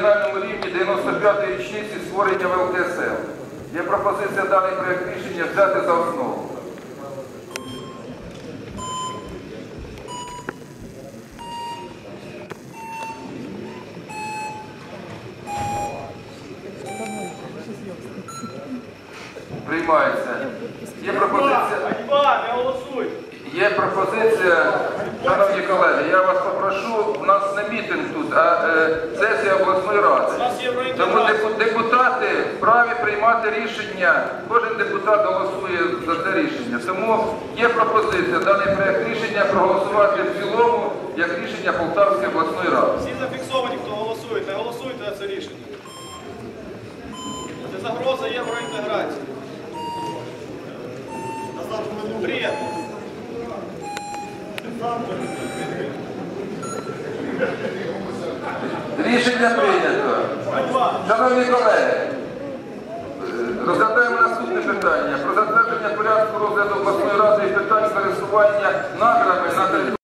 регіональному рівні 95-ї річниці створення ВЛКСЛ. Є пропозиція даний проект рішення взяти за основу. Приймається. Є пропозиція. Є пропозиція, шановні колеги, я вас мітинг тут, а е, сесія обласної ради. Тому депутати вправі приймати рішення, кожен депутат голосує за це рішення. Тому є пропозиція даний проект рішення проголосувати в цілому як рішення Полтавської обласної ради. Всі зафіксовані, хто голосує, не голосуйте за це рішення. Це загроза євроінтеграції. Бред. Рішення прийнято. Шановні колеги, розглядаємо наступне питання про затвердження порядку розгляду обласної ради і питань пересування награми на території.